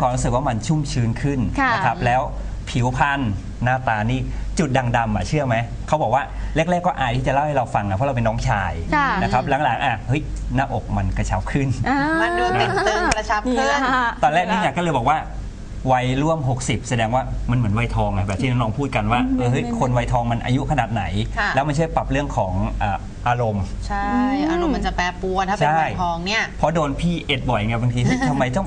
ความรู้สึกว่ามันชุ่มชื้นขึ้นค่ะ นะครับแล้วผิวพรรณหน้าตานี่จุดด่างดำอะเชื่อไหมเขาบอกว่าแรก ๆ ก็อายที่จะเล่าให้เราฟังนะเพราะเราเป็นน้องชายค่ะนะครับหลังๆอะเฮ้ยหน้าอกมันกระเช้าขึ้น อ่า มันดูตึงตึงๆกระชับนี่ขึ้น แหละค่ะ ตอนแรกนี่อยากก็เลยบอกว่าวัยร่วม 60 แสดงว่ามันเหมือนวัยทองไงแบบที่น้องๆพูดกันว่าเออเฮ้ยคนวัยทองมันอายุขนาดไหน ค่ะ แล้วมันช่วยปรับเรื่องของอ่าอารมณ์ ใช่ อารมณ์มันจะแปรปรวนถ้าเป็นใช่ วัยทองเนี่ย เพราะโดนพี่เอ็ดบ่อยไงบางทีเฮ้ยทำไมต้อง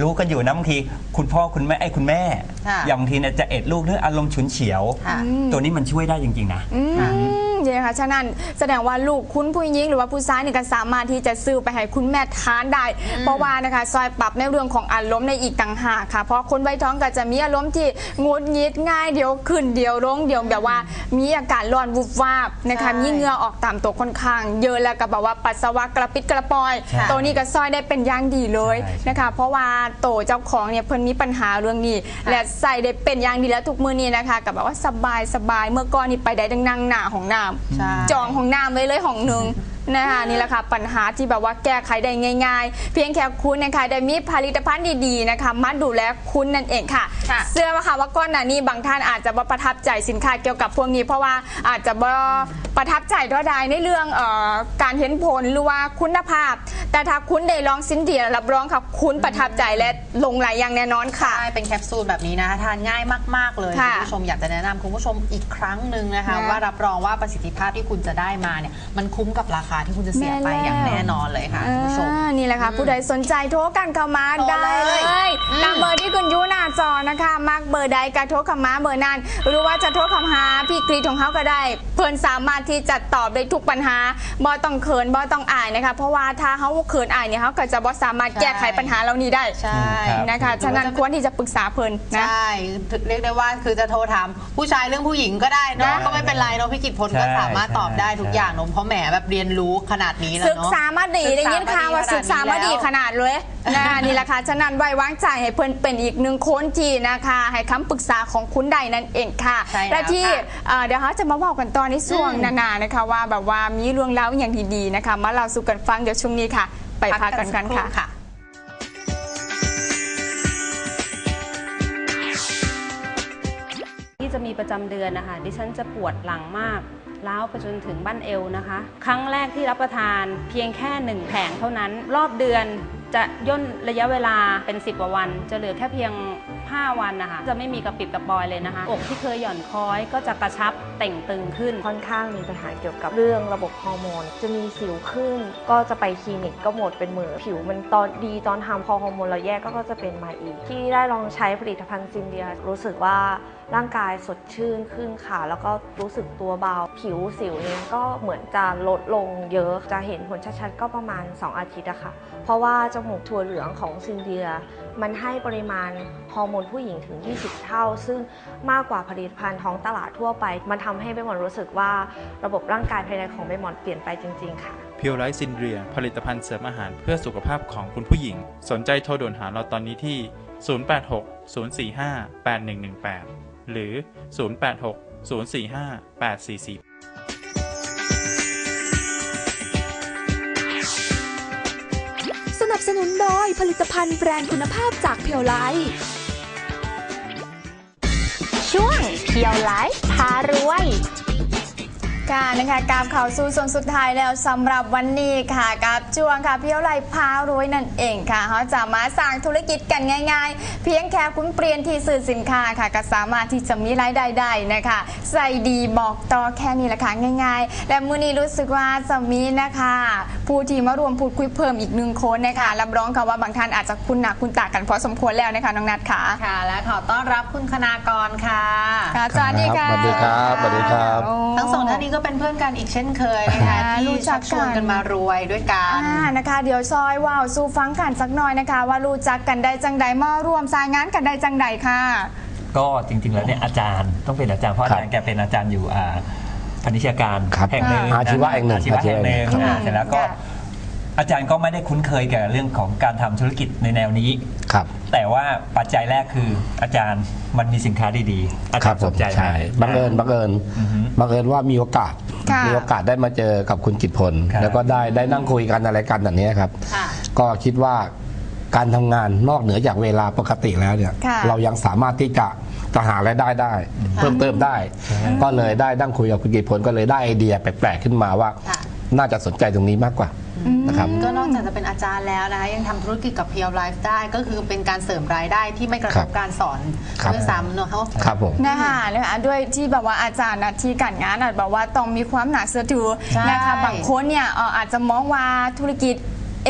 รู้กันอยู่นะบางที คุณพ่อคุณแม่ไอ้ยคุณแม่ ค่ะอย่างบางทีเนี่ยจะเอ็ดลูกเรื่องอารมณ์ฉุนเฉียว ค่ะ ตัวนี้มันช่วยได้จริงๆนะ อืม ใช่ค่ะฉะนั้นแสดงว่าลูกคุณผู้หญิงหรือว่าผู้ชายเนี่ยก็สามารถที่จะซื้อไปให้คุณแม่ทานได้ เพราะว่านะคะซอยปรับในเรื่องของอารมณ์ในอีกต่างหากค่ะ เพราะคนใบท้องก็จะมีอารมณ์ที่งุดหงิดง่ายเดี๋ยวขึ้นเดี๋ยวลงเดี๋ยวแบบว่ามีอาการร้อนวุบวาบนะคะใช่มีเหงื่อออกตามตัวค่อนข้าง เยอะแล้วก็แบบว่าปัสสาวะกระปิดกระปอย ใช่ ตัวนี้ก็ซอยได้เป็นอย่างดีเลยใช่นะคะ เพราะว่าโตเจ้าของเนี่ยเพิ่นมีปัญหาเรื่องนี้ และใส่ได้เป็นอย่างดีแล้วทุกมือนี้นะคะกับแบบว่าสบายสบายเมื่อก่อนนี่ไปได้ดังนั่งหนาของน้ำใช่จองของน้ำไว้เลยของหนึ่ง นะคะนี่แหละค่ะปัญหาที่แบบว่าแก้ไขได้ง่าย ๆ เพียงแค่คุณนะคะได้มีผลิตภัณฑ์ดีๆนะคะมาดูแลคุณนั่นเองค่ะ ค่ะเชื่อว่าค่ะว่าก้อนหน้านี้บางท่านอาจจะบ่ประทับใจสินค้าเกี่ยวกับพวกนี้ เพราะว่าอาจจะบ่ประทับใจเท่าใดในเรื่องเออการเห็นผลหรือว่าคุณภาพ แต่ถ้าคุณได้ลองสินเดียรับรองค่ะคุณประทับใจและหลงไหลอย่างแน่นอนค่ะ ใช่เป็นแคปซูลแบบนี้นะคะทานง่ายมาก ๆ เลยค่ะคุณผู้ชมอยากจะแนะนำคุณผู้ชมอีกครั้งหนึ่งนะคะ นะว่ารับรองว่าประสิทธิภาพที่คุณจะได้มาเนี่ยมันคุ้มกับราคาที่คุณจะเสียไปอย่างแน่นอนเลยค่ะคุณผู้ชม อ่านี่แหละค่ะ ผู้ใดสนใจโทรกันเข้ามาโทรได้เลยเลยอืมตามเบอร์ที่คุณยูหน้าจอนะคะมักเบอร์ใดก็โทรเข้ามาเบอร์นั้น หรือว่าจะโทรเข้าหาพี่กรีดของเขาก็ได้ เพิ่นสามารถที่จะตอบได้ทุกปัญหาบ่ต้องเขินบ่ต้องอายนะคะ เพราะว่าถ้าเขาเขินอายเนี่ยเขาก็จะบ่สามารถแก้ไขปัญหาเหล่านี้ได้ใช่ครับนะคะฉะนั้นควรที่จะปรึกษาเพิ่นนะ ใช่เรียกได้ว่าคือจะโทรถามผู้ชายเรื่องผู้หญิงก็ได้เนอะนะก็ไม่เป็นไรเนอะพี่กิตพลก็ใช่สามารถตอบได้ทุกอย่างเนอะเพราะแหมแบบเรียนรู้ขนาดนี้แล้วศึกเนาะ ษามาดีได้ยินข่าวว่าศึกษามาดีขนาดเลยนะคะนี่แหละค่ะฉะนั้นไว้วางใจให้เพิ่นเป็นอีกหนึ่งคนที่นะคะ ให้คำปรึกษาของคุณใดนั่นเองค่ะใช่แล้วและที่ค่ะ เอ่อเดี๋ยวเขาจะมาบอกกันตอนในช่วงอืมนานานะคะ ว่าแบบว่ามีเรื่องเล่าอย่างดีๆนะคะมาเล่าสู่กันฟังเดี๋ยวช่วงนี้ค่ะ ไปพักกันกันสัรู่ค่ะที่จะมีประจำเดือนนะคะดิฉันจะปวดหลังมาก ล้าวไปจนถึงบั้นเอวนะคะ ครั้งแรกที่รับประทานเพียงแค่หนึ่งแผงเท่านั้น รอบเดือนจะย่นระยะเวลาเป็น 10กว่าวัน จะเหลือแค่เพียง 5 วันนะคะ จะไม่มีกระปิดกระปอยเลยนะคะ อกที่เคยหย่อนคล้อยก็จะกระชับเต่งตึงขึ้น ค่อนข้างมีปัญหาเกี่ยวกับเรื่องระบบฮอร์โมน จะมีสิวขึ้น ก็จะไปคลินิกก็หมดเป็นหมื่นผิวมันตอนดีตอนทำพอฮอร์โมนเราแยกก็ก็จะเป็นมาอีก ที่ได้ลองใช้ผลิตภัณฑ์ซินเดียรู้สึกว่าร่างกายสดชื่นขึ้นค่ะ แล้วก็รู้สึกตัวเบา ผิวสิวเนี่ยก็เหมือนจะลดลงเยอะ จะเห็นผลชัดๆ ก็ประมาณ 2 อาทิตย์อะค่ะ เพราะว่าจมูกถั่วเหลืองของซินเดีย มันให้ปริมาณฮอร์โมนผู้หญิงถึง 20 เท่า ซึ่งมากกว่าผลิตภัณฑ์ท้องตลาดทั่วไป มันทำให้ใบมอนรู้สึกว่าระบบร่างกายภายในของใบมอนเปลี่ยนไปจริง ๆ ค่ะเพียวไลท์ซินเดรียผลิตภัณฑ์เสริมอาหารเพื่อสุขภาพของคุณผู้หญิง สนใจโทรด่วนหาเราตอนนี้ที่ 086 045 8118 หรือ 086 045 8440 บสนุนโดยผลิตภัณฑ์แบรนด์คุณภาพจากเพียวไลท์ช่วงเพียวไลท์พารวย ค่ะนะคะกราบเข้าสู่ส่วนสุดท้ายแล้วสำหรับวันนี้ค่ะกับช่วงค่ะเพียวไลพารวยนั่นเองค่ะเขาจะมาสร้างธุรกิจกันง่าย ๆ เพียงแค่คุณเปลี่ยนที่สื่อสินค้าค่ะก็สามารถที่จะมีรายได้ได้นะคะใส่ดีบอกต่อแค่นี้แหละค่ะง่าย ๆ และมื้อนี้รู้สึกว่าจะมีนะคะ ผู้ที่มารวมพูดคุยเพิ่มอีกหนึ่งคนนะคะรับรองค่ะว่าบางท่านอาจจะคุ้นหน้าคุ้นตากันพอสมควรแล้วนะคะน้องนัทค่ะค่ะ และขอต้อนรับคุณคณากรค่ะค่ะสวัสดีค่ะสวัสดีครับสวัสดีครับโอ้ทั้งสองท่านนี้ก็เป็นเพื่อนกันอีกเช่นเคยนะคะค่ะที่รู้จัชักกกันชวนกันมารวยด้วยกันอ่านะคะ เดี๋ยวซอยว่าวสู้ฟังกันสักหน่อยนะคะ ว่ารู้จักกันได้จังใดมาร่วมสร้างงานกันได้จังใดค่ะ ก็จริง ๆ แล้วเนี่ยอาจารย์ต้องเป็นอาจารย์เพราะอาจารย์แกเป็นอาจารย์อยู่อ่าพนิชยการครับแห่งหนึ่งอาชีวะแห่งหนึ่งอาชีวะแห่งหนึ่งอาชีวะแห่งหนึ่งอ่าเสร็จแล้วก็ค่ะ อาจารย์ก็ไม่ได้คุ้นเคยกับเรื่องของการทำธุรกิจในแนวนี้ ครับ แต่ว่าปัจจัยแรกคืออาจารย์มันมีสินค้าดีๆ อาคจารัรบย์ผสมนใจไหม ใช่บังเอิญบังเอิญอือฮึบังเอิญว่ามีโอกาส ค่ะ มีโอกาสได้มาเจอกับคุณกิตพล ครับ แล้วก็ได้ได้นั่งคุยกันอะไรกันแบบนี้ครับ ค่ะ ก็คิดว่าการทำงานนอกเหนือจากเวลาปกติแล้วเนี่ยค่ะ เรายังสามารถที่จะจะหารายได้ได้ เพิ่มเติมได้ ก็เลยได้ดั้งคุยกับคุณกิตพลก็เลยได้ไอเดียแปลกๆขึ้นมาว่า ค่ะ น่าจะสนใจตรงนี้มากกว่า นะครับ ก็นอกจากจะเป็นอาจารย์แล้วนะคะยังทำธุรกิจกับเพียวไลฟ์ได้ก็คือเป็นการเสริมรายได้ที่ไม่กระคทรับบการสอนครับด้วยซ้ำเนอะเขาครับผม นะคะนะคะด้วยที่แบบว่าอาจารย์นะที่การงานอาจแบบว่าต้องมีความหนาเสือถือใช่นะคะบางคนเนี่ยเอ่ออาจจะมองว่าธุรกิจ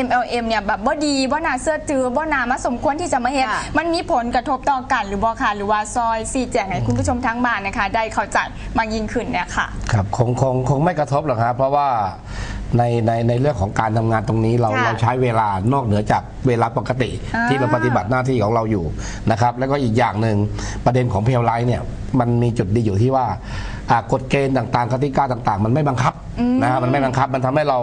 MLM เนี่ยแบบบ่ดีบ่นาเสื้อถือบ่นามาสมควรที่จะมาเห็นค่ะ มันมีผลกระทบต่อกันหรือบ่ค่ะหรือว่าซอยซีแจงให้คุณผู้ชมทั้งบ้านนะคะ ได้เข้าใจมากยิ่งขึ้นเนี่ยค่ะ ครับคงคงคงไม่กระทบหรอกครับเพราะว่า ในในในเรื่องของการทำงานตรงนี้เราค่ะเราใช้เวลานอกเหนือจากเวลาปกติ อ่าที่เราปฏิบัติหน้าที่ของเราอยู่นะครับ แล้วก็อีกอย่างหนึ่งประเด็นของเพลไลท์เนี่ยมันมีจุดดีอยู่ที่ว่าอ่ากฎเกณฑ์ต่างๆกติกาต่างๆ มันไม่บังคับนะครับมันไม่บังคับมันทำให้เรา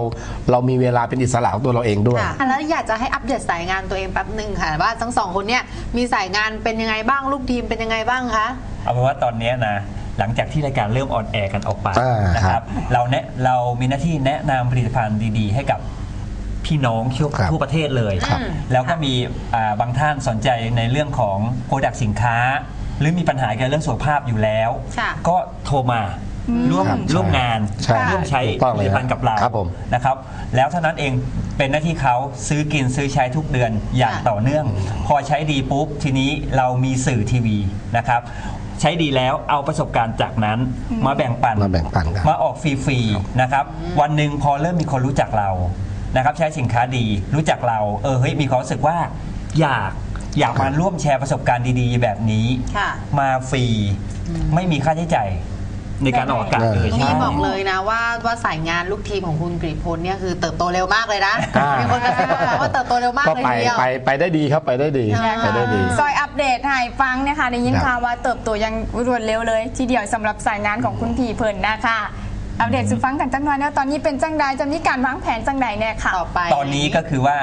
เรามีเวลาเป็นอิสระของตัวเราเองด้วยค่ะแล้วอยากจะให้อัปเดตสายงานตัวเองแป๊บหนึ่งค่ะ ว่าทั้งสองคนเนี่ยมีสายงานเป็นยังไงบ้างลูกทีมเป็นยังไงบ้างคะ เอาเป็นว่าตอนเนี้ยนะ หลังจากที่รายการเริ่มออนแอร์กันออกไปอ่านนะคครัรับบเราแนะเรามีหน้าที่แนะนำผลิตภัณฑ์ดีๆ ให้กับพี่น้องทั่วครับทั่วประเทศเลยครับ แล้วก็มีอ่าบางท่านสนใจในเรื่องของโปรดักสินค้า หรือมีปัญหาเกี่ยวกับเรื่องสุขภาพอยู่แล้ว ค่ะก็โทรมาร่วมครับร่วมงานใช่ร่วมใช้ถูกต้องผเลยลิตภัณฑ์กับเราครับผม นะครับ แล้วเท่านั้นเองเป็นหน้าที่เขาซื้อกินซื้อใช้ทุกเดือนอย่างค่ะ ต่อเนื่อง พอใช้ดีปุ๊บทีนี้เรามีสื่อทีวีนะครับ ใช้ดีแล้วเอาประสบการณ์จากนั้นมาแบ่งปันมาแบ่งปันกัน มาออกฟรีๆนะครับ วันหนึ่งพอเริ่มมีคนรู้จักเรานะครับ ใช้สินค้าดีรู้จักเรา เออเฮ้ยมีความรู้สึกว่าอยากอยากมาร่วมแชร์ประสบการณ์ดีๆ แบบนี้ ค่ะ มาฟรี ไม่มีค่าใช้จ่าย ในการออกอากาศเลยนี่ใช่ บอกเลยนะว่าว่าสายงานลูกทีมของคุณกรีพลเนี่ยคือเติบโตเร็วมากเลยนะอ่ามี มีคนกระซิบบอกมาว่าเติบโตเร็วมากก็เลยไปทีเดียว ไปไปได้ดีครับไปได้ดีใช่ ไปได้ดี ซอยอัปเดตให้ฟังเนี่ยค่ะได้ยินครับข่าวว่าเติบโตอยังรวดเร็วเลย ทีเดียวสำหรับสายงานของคุณพีเพิ่นนะคะ อัปเดตสู่ฟังกันจังหน่อยแล้วตอนนี้เป็นจังใดจะมีการวางแผนจังใดเนี่ยค่ะ ต่อไป ตอนนี้ก็คือว่า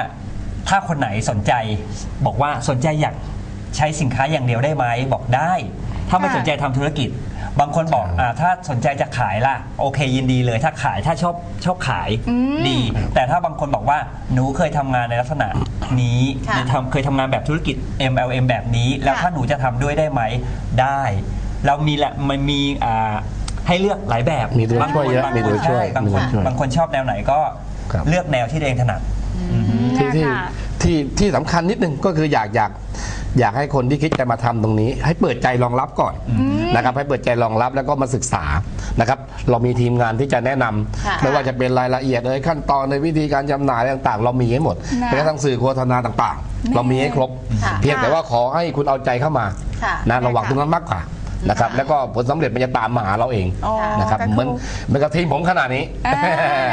ถ้าคนไหนสนใจบอกว่าสนใจอยากใช้สินค้าอย่างเดียวได้ไหมบอกได้ ถ้าไม่ค่ะ สนใจทำธุรกิจ บางคนบอกอาถ้าสนใจจะขายล่ะ โอเคยินดีเลย ถ้าขายถ้าชอบชอบขายดี แต่ถ้าบางคนบอกว่าหนูเคยทำงานในลักษณะนี้ค่ะหรือทำเคยทำงานแบบธุรกิจ MLM แบบนี้ แล้วค่ะ ถ้าหนูจะทำด้วยได้ไหมได้ เรามีละมันมีอ่าให้เลือกหลายแบบมีตัวบางช่วยคนเยอะบางมีคตัวนช่วยใช่บางมีคตันวช่วยบางคนชอบแนวไหนก็ครับ เลือกแนวที่ตัวเองถนัด ที่ที่ค่ะ ที่ที่สำคัญนิดนึงก็คืออยากอยาก อยากให้คนที่คิดจะมาทำตรงนี้ ให้เปิดใจรองรับก่อนนะครับให้เปิดใจรองรับแล้วก็มาศึกษานะครับเรามีทีมงานที่จะแนะนำค่ะไม่ว่าจะเป็นรายละเอียดเลยขั้นตอนในวิธีการจำหน่ายต่างๆ เรามีให้หมดนะแม้กระทั่งสื่อโฆษณาต่างๆ เรามีให้ครบค่ะเพียงแต่ว่าขอให้คุณเอาใจเข้ามาค่ะนะระวังตรงนั้นมากกว่า นะครับแล้วก็ผลสำเร็จมันจะตามมาหาเราเองอ๋อนะครับก็คือเหมือนเหมือนกับทีมผมขนาดนี้อ่า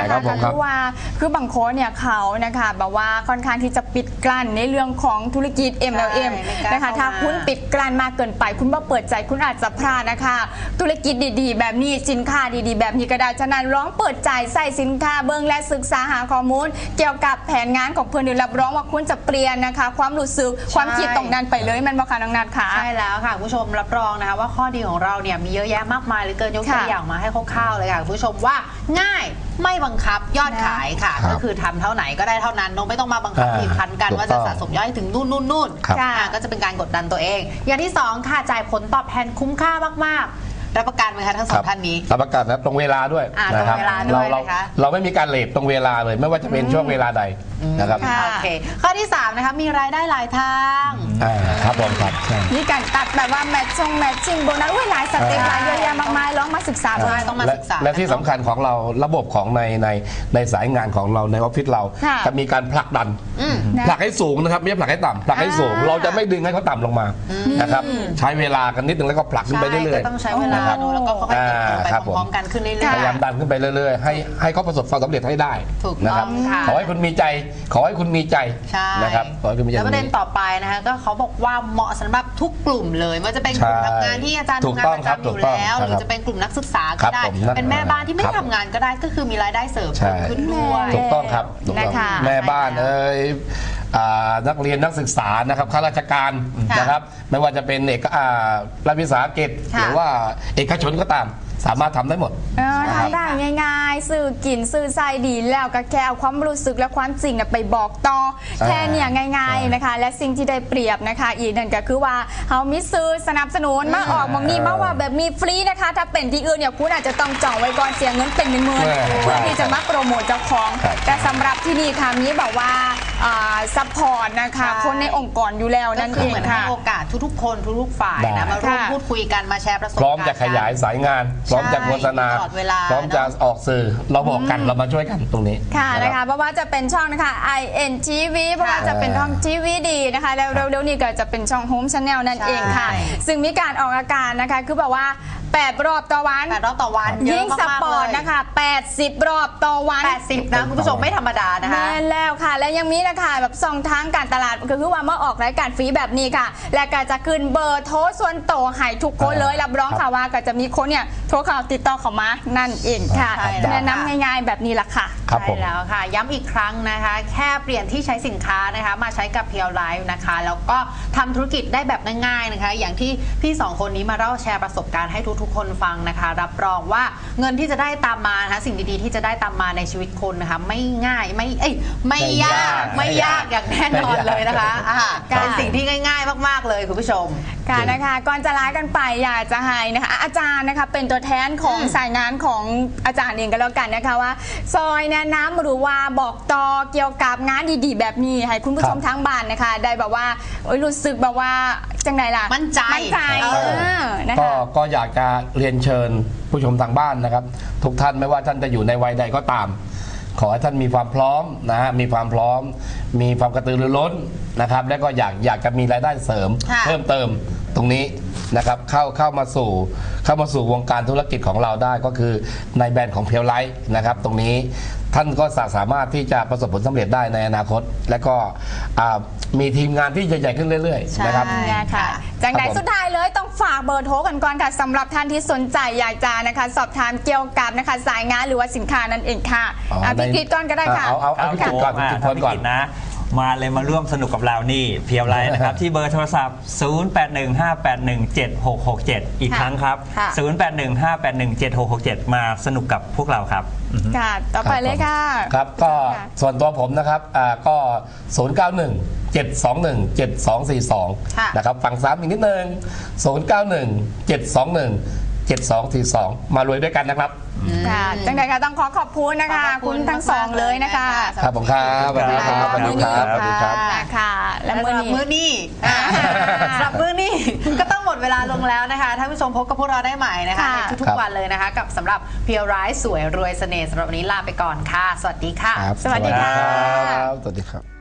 นะครัคะบผมคก็รับคือว่าคือบางคนเนี่ยเขานะคะแบบว่าค่อนข้างที่จะปิดกลั้นในเรื่องของธุรกิจ MLM ไม่กล้านะคะเข้ามาถ้าคุณปิดกลั้นมากเกินไป คุณว่าเปิดใจคุณอาจจะพลาดนะคะ ธุรกิจดีๆ แบบนี้สินค้าดีๆ แบบนี้ก็ได้ฉะนั้นร้องเปิดใจใส่สินค้าเบิ้งและศึกษาหาข้อมูล เกี่ยวกับแผนงานของเพื่อนหรือรับรองว่าคุณจะเปลี่ยนนะคะ ความรู้สึกความคิดตรงนั้นไปเลยแมันบอกค่ะน้องนัทค่ะใช่แล้วค่ะคุณผู้ชมรับรองนะคะว่าข้อดีของเราเนี่ยมีเยอะแยะมากมายเหลือเกินยกตัวค่ะอย่างมาให้คร่าวๆเลยค่ะคุณผู้ชมว่าง่ายไม่บังคับยอดขายค่ะ ครับก็คือทำเท่าไหนก็ได้เท่านั้นเนอะไม่ต้องมาบังคับอ่าบีบคั้นกันถูกว่าจะต้องสะสมยอดให้ถึงนู่นนู่นนู่นครับ อ่าก็จะเป็นการกดดันตัวเอง อย่างที่สองค่ะจ่ายผลตอบแทนคุ้มค่ามากๆ รับประกันไหมคะทั้งสองท่านนี้ รับประกันนะตรงเวลาด้วยอ่านะครับตรงเวลาด้วยเรานะคะ เราไม่มีการเลทตรงเวลาเลย ไม่ว่าจะเป็นช่วงเวลาใดนะครับค่ะโอเค ข้อที่สามนะคะ มีรายได้หลายทาง อ่าครับผมครับใช่ มีการตัดแบบว่าแมทชงแมทชิ่งโบนัสอุ้ยหลายสเต็ปหลายเยอะแยะมากมายลองมาศึกษาใช่ดูต้องมาและศึกษาและที่สำคัญของเราระบบของในในในสายงานของเราในออฟฟิศเราค่ะจะมีการผลักดันอืมนะผลักให้สูงนะครับไม่ใช่ผลักให้ต่ำผลักให้สูง อ่า เราจะไม่ดึงให้เขาต่ำลงมานะครับใช้เวลากันนิดนึงแล้วก็ผลักขึ้นไปเรื่อยใช่ก็ต้องใช้เวลานะครับดูแล้วก็ค่อยๆเติบโตไปอ่าครับผมพร้อมๆกันขึ้นเรื่ๆอยพยายามดันขึ้นไปเรื่อยๆ ให้ให้เขาประสบความสำเร็จให้ได้ถูกต้องนะครับ ค่ะ ขอให้คุณมีใจ ขอให้คุณมีใจใช่นะครับ ขอให้คุณมีใจแล้วประเด็นตรงต่อไปนะคะก็เขาบอกว่าเหมาะสำหรับทุกกลุ่มเลยไม่ว่าจะเป็นกลุ่มใช่ทำงานที่อาจารย์ถูกทำงานต้องประครับจำอยู่ถูกต้องแล้วหครับรือจะเป็นกลุ่มนักศึกษาครัก็บได้ผมนักเป็นแม่บ้านที่ไม่ครับทำงานก็ได้ก็คือมีรายได้เสริมใช่เพิ่มขึ้นด้วย ถูกต้องครับถูกต้องนะคะ แม่บ้านเอ้ย อ่านักเรียนนักศึกษานะครับข้าราชการค่ะนะครับ ไม่ว่าจะเป็นเอกอ่ารัฐวิสาหกิจค่ะ หรือว่าเอกชนก็ตาม สามารถทำได้หมด เออนะครับทำได้ง่ายๆ สื่อกินสื่อใส่ดีแล้วก็แค่เอาความรู้สึกและความจริงน่ะไปบอกต่ออ่าแค่เนี่ยง่ายๆนะคะ และสิ่งที่ได้เปรียบนะคะ อีกนั่นก็คือว่าเขามีซื้อสนับสนุนมาออกมองนี่มาว่าแบบมีฟรีนะคะ ถ้าเป็นที่อื่นเนี่ยคุณอาจจะต้องจองไว้ก่อนเสียเงินเป็นหมื่นๆเพื่อที่จะมาโปรโมทเจ้าของ ครับแต่สำหรับที่นี่ค่ะมีแบบว่าซัพพอร์ตนะคะ ใช่ คนในองค์กรอยู่แล้วก็นั่นคืเอองเหมือนให้ค่ะ โอกาสทุกๆ คนทุกๆฝ่ายได้ นะมาร่วมค่ะพูดคุยกันมาแชร์ประสบพการณ์ร้อมจะขยายสายงานพร้อมจะโฆษณา ตลอดเวลาพร้อมจะออกสื่อเราบอกกันเรามาช่วยกันตรงนี้ค่ะรับนะคะเพราะว่าจะเป็นช่องนะคะ INTV เพราะว่าจะเป็นช่องทีวีดีนะคะ แล้วเร็วๆนี้ก็จะเป็นช่อง Home Channel นั่นเองค่ะ ใช่ ซึ่งมีการออกอากาศนะคะ คือแบบว่า 8 รอบต่อวัน แปดรอบต่อวันเยยิ่อะงมากสๆปอร์ตเลยนะคะ80 รอบต่อวัน80นะคุณผู้ชมไม่ธรรมดานะคะ แม่นแล้วค่ะ และยังมีนะคะแบบส่องทางการตลาดก็คือว่าเมื่อออกรายการฟรีแบบนี้ค่ะ และก็จะขึ้นเบอร์โทรส่วนโตวให้ทุกคนเลยอ่ารับรองค่ะว่าก็จะมีคนเนี่ยโทรเข้าติดต่อเข้ามานั่นเองค่ะใช่แล้ว แนะนำง่ายๆแบบนี้ละค่ะ ครับผม ใช่แล้วค่ะ ย้ำอีกครั้งนะคะ แค่เปลี่ยนที่ใช้สินค้านะคะ มาใช้กับเพียวไลฟ์นะคะ แล้วก็ทำธุรกิจได้แบบง่ายๆนะคะ อย่างที่พี่สองคนนี้มาเล่าแชร์ประสบการณ์ให้ทุกๆคนฟังนะคะ รับรองว่าเงินที่จะได้ตามมานะคะสิ่งดีๆที่จะได้ตามมาในชีวิตคนนะคะไม่ง่ายไม่เอ้ยไม่ยากไม่ยากอย่างแน่นอนเลยนะคะอ่าค่ะเป็นสิ่งที่ง่าย ๆ มาก ๆเลยคุณผู้ชมค่ะนะคะก่อนจะลากันไปอยากจะให้นะคะ อาจารย์นะคะเป็นตัวแทนของสายงานของอาจารย์เองก็แล้วกันนะคะว่า ซอยแนะนำหรือว่าบอกต่อเกี่ยวกับงานดีๆ แบบนี้ให้คุณผู้ชมครับทั้งบ้านนะคะ ได้แบบว่าโอ๊ยรู้สึกแบบว่าจังไหนล่ะมั่นใจมั่นใจเออเออนะก็คะ ก็อยากจะเรียนเชิญผู้ชมทางบ้านนะครับ ทุกท่านไม่ว่าท่านจะอยู่ในวัยใดก็ตาม ขอให้ท่านมีความพร้อมนะฮะมีความพร้อม มีความกระตือรือร้นนะครับ และก็อยากอยากจะมีรายได้เสริม ค่ะ เพิ่มเติมตรงนี้นะครับเข้าเข้ามาสู่เข้ามาสู่วงการธุรกิจของเราได้ก็คือในแบรนด์ของเพียวไลท์นะครับ ตรงนี้ ท่านก็สามารถที่จะประสบผลสำเร็จได้ในอนาคต และก็อ่ามีทีมงานที่ใหญ่ๆขึ้นเรื่อยๆนะครับใช่นะคะจังใดครับผมสุดท้ายเลยต้องฝากเบอร์โทรกันก่อนค่ะสำหรับท่านที่สนใจอยากจะนะคะ สอบถามเกี่ยวกับนะคะสายงานหรือว่าสินค้านั่นเองค่ะอ๋ออะพี่ในกฤษก่อนก็ได้ค่ะ เอาเอาเอาพี่กฤษก่อนครับพี่กฤษผมก่อนถ้าพี่ฤษนะ มาเลยมาร่วมสนุกกับเรานี่เพียวไลน์นะครับ ที่เบอร์โทรศัพท์ 0815817667 อีกค่ะครั้งครับ ค่ะ 0815817667 มาสนุกกับพวกเราครับ ค่ะต่อไปเลยค่ะครับก็ค่ะ ส่วนตัวผมนะครับอ่าก็ 091 721 7242ค่ะนะครับฝั่งซ้ำอีกนิดนึง 091 721 7242 มารวยด้วยกันนะครับ ค่ะจังใดค่ะต้องขอขอบคุณนะคะ ขอบคุณคุณทั้งสองเลยนะคะมากๆเลยนะคะครับผมครับสวัสดีครับสวัสดีครับสวัสดีครับ ค่ะ และและมือสำหรับนี้ มื้อนี้อ่าสำหรับมื้อนี้ก็ต้องหมดเวลาลงแล้วนะคะท่านผู้ชมพบกับพวกเราได้ใหม่นะคะค่ะ ในทุครักบๆวันเลยนะคะ กับสำหรับเพียวร้ายสวยรวยเสน่ห์สำหรับวันนี้ลาไปก่อนค่ะ สวัสดีค่ะ ครับสวัสดีค่ะครับ สวัสดีครับ